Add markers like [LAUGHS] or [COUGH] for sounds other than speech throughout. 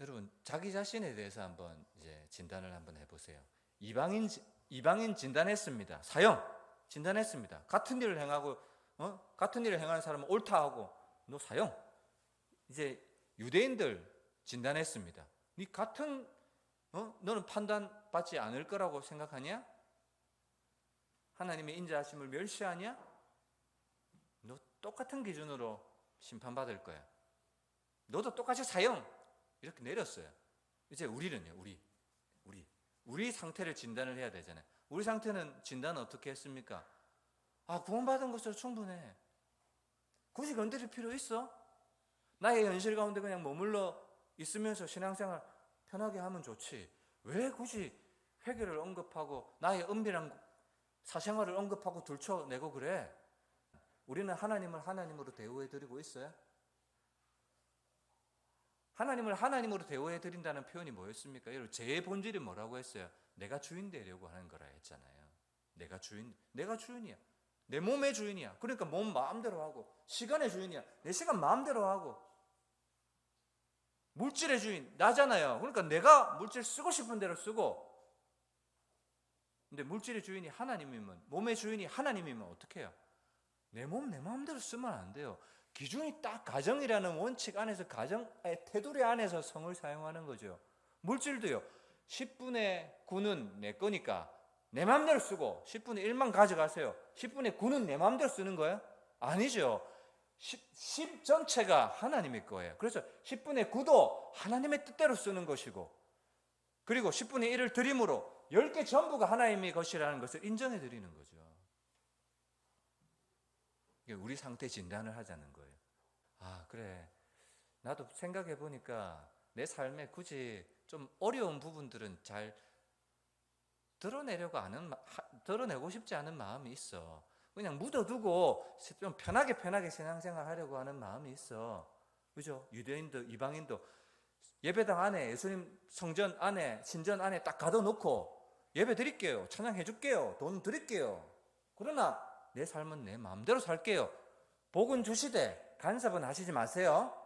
여러분 자기 자신에 대해서 한번 이제 진단을 한번 해보세요. 이방인 이방인 진단했습니다. 사형 진단했습니다. 같은 일을 행하고 어? 같은 일을 행하는 사람은 옳다 하고 너 사형. 이제 유대인들 진단했습니다. 네 같은 어? 너는 판단 받지 않을 거라고 생각하냐? 하나님의 인자하심을 멸시하냐? 너 똑같은 기준으로 심판받을 거야. 너도 똑같이 사형 이렇게 내렸어요. 이제 우리는요, 우리, 우리, 우리 상태를 진단을 해야 되잖아요. 우리 상태는 진단을 어떻게 했습니까? 아, 구원받은 것으로 충분해. 굳이 건드릴 필요 있어? 나의 현실 가운데 그냥 머물러 있으면서 신앙생활 편하게 하면 좋지. 왜 굳이 회개를 언급하고 나의 은밀한 사생활을 언급하고 들춰내고 그래? 우리는 하나님을 하나님으로 대우해 드리고 있어요? 하나님을 하나님으로 대우해 드린다는 표현이 뭐였습니까? 여러분, 제 본질이 뭐라고 했어요? 내가 주인 되려고 하는 거라 했잖아요. 내가 주인, 내가 주인이야. 내 몸의 주인이야. 그러니까 몸 마음대로 하고, 시간의 주인이야. 내 시간 마음대로 하고, 물질의 주인, 나잖아요. 그러니까 내가 물질 쓰고 싶은 대로 쓰고, 근데 물질의 주인이 하나님이면, 몸의 주인이 하나님이면 어떻게 해요? 내 몸 내 마음대로 쓰면 안 돼요. 기준이 딱 가정이라는 원칙 안에서 가정의 테두리 안에서 성을 사용하는 거죠. 물질도요. 10분의 9는 내 거니까 내 마음대로 쓰고 10분의 1만 가져가세요. 10분의 9는 내 마음대로 쓰는 거예요? 아니죠. 10, 10 전체가 하나님의 거예요. 그래서 10분의 9도 하나님의 뜻대로 쓰는 것이고 그리고 10분의 1을 드림으로 10개 전부가 하나님의 것이라는 것을 인정해 드리는 거죠. 우리 상태 진단을 하자는 거예요. 아, 그래. 나도 생각해 보니까 내 삶에 굳이 좀 어려운 부분들은 잘 드러내려고 하는, 드러내고 싶지 않은 마음이 있어. 그냥 묻어두고 좀 편하게 편하게 신앙생활 하려고 하는 마음이 있어. 그죠? 유대인도 이방인도 예배당 안에 예수님 성전 안에 신전 안에 딱 가둬놓고 예배 드릴게요. 찬양해 줄게요. 돈 드릴게요. 그러나 내 삶은 내 마음대로 살게요. 복은 주시되 간섭은 하시지 마세요.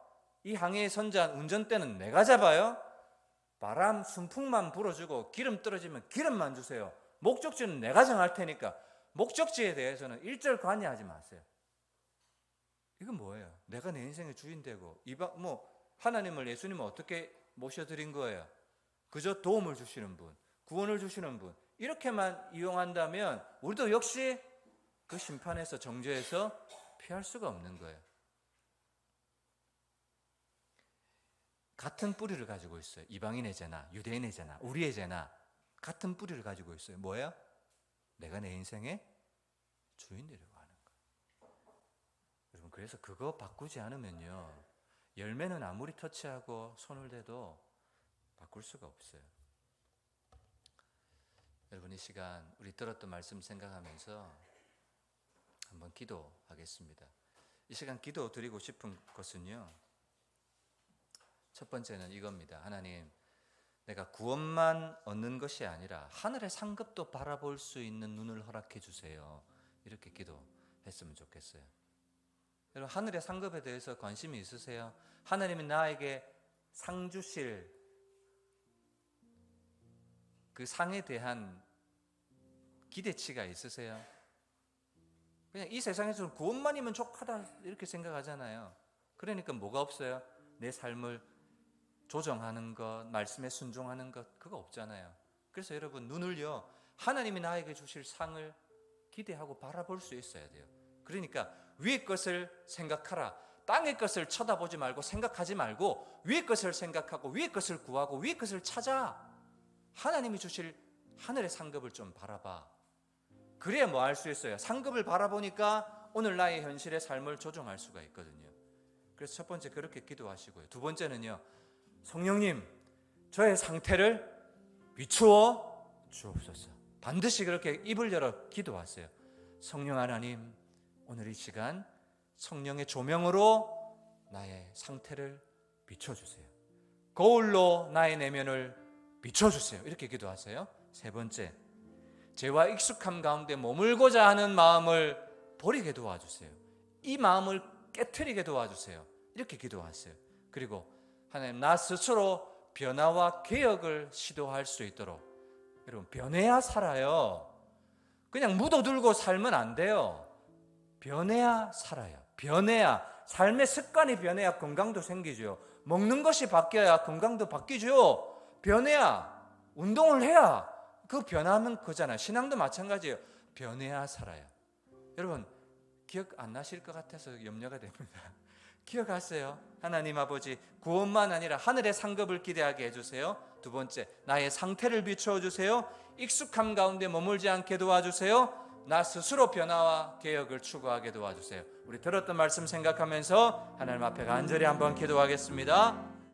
이 항해의 선장 운전대는 내가 잡아요. 바람 순풍만 불어주고 기름 떨어지면 기름만 주세요. 목적지는 내가 정할 테니까 목적지에 대해서는 일절 관여하지 마세요. 이건 뭐예요? 내가 내 인생의 주인 되고 이방 뭐 하나님을 예수님을 어떻게 모셔드린 거예요? 그저 도움을 주시는 분, 구원을 주시는 분 이렇게만 이용한다면 우리도 역시 그 심판에서 정죄에서 피할 수가 없는 거예요. 같은 뿌리를 가지고 있어요. 이방인의 죄나 유대인의 죄나 우리의 죄나 같은 뿌리를 가지고 있어요. 뭐예요? 내가 내 인생의 주인 되려고 하는 거예요. 여러분 그래서 그거 바꾸지 않으면요. 열매는 아무리 터치하고 손을 대도 바꿀 수가 없어요. 여러분 이 시간 우리 들었던 말씀 생각하면서 한번 기도하겠습니다. 이 시간 기도 드리고 싶은 것은요. 첫 번째는 이겁니다. 하나님, 내가 구원만 얻는 것이 아니라 하늘의 상급도 바라볼 수 있는 눈을 허락해 주세요. 이렇게 기도했으면 좋겠어요. 여러분, 하늘의 상급에 대해서 관심이 있으세요? 하나님이 나에게 상 주실 그 상에 대한 기대치가 있으세요? 그냥 이 세상에서는 구원만이면 족하다 이렇게 생각하잖아요. 그러니까 뭐가 없어요? 내 삶을 조정하는 것, 말씀에 순종하는 것 그거 없잖아요. 그래서 여러분 눈을요 하나님이 나에게 주실 상을 기대하고 바라볼 수 있어야 돼요. 그러니까 위의 것을 생각하라. 땅의 것을 쳐다보지 말고 생각하지 말고 위의 것을 생각하고 위의 것을 구하고 위의 것을 찾아. 하나님이 주실 하늘의 상급을 좀 바라봐. 그래야 뭐 할 수 있어요. 상급을 바라보니까 오늘 나의 현실의 삶을 조정할 수가 있거든요. 그래서 첫 번째 그렇게 기도하시고요. 두 번째는요. 성령님, 저의 상태를 비추어 주옵소서. 반드시 그렇게 입을 열어 기도하세요. 성령 하나님, 오늘 이 시간 성령의 조명으로 나의 상태를 비춰주세요. 거울로 나의 내면을 비춰주세요. 이렇게 기도하세요. 세 번째, 죄와 익숙함 가운데 머물고자 하는 마음을 버리게 도와주세요. 이 마음을 깨뜨리게 도와주세요. 이렇게 기도하세요. 그리고 하나님 나 스스로 변화와 개혁을 시도할 수 있도록 여러분 변해야 살아요. 그냥 묻어들고 살면 안 돼요. 변해야 살아요. 변해야 삶의 습관이 변해야 건강도 생기죠. 먹는 것이 바뀌어야 건강도 바뀌죠. 변해야 운동을 해야 그 변하면 그잖아요. 신앙도 마찬가지예요. 변해야 살아요. 여러분 기억 안 나실 것 같아서 염려가 됩니다. [LAUGHS] 기억하세요. 하나님 아버지 구원만 아니라 하늘의 상급을 기대하게 해주세요. 두 번째 나의 상태를 비추어 주세요. 익숙함 가운데 머물지 않게 도와주세요. 나 스스로 변화와 개혁을 추구하게 도와주세요. 우리 들었던 말씀 생각하면서 하나님 앞에 간절히 한번 기도하겠습니다.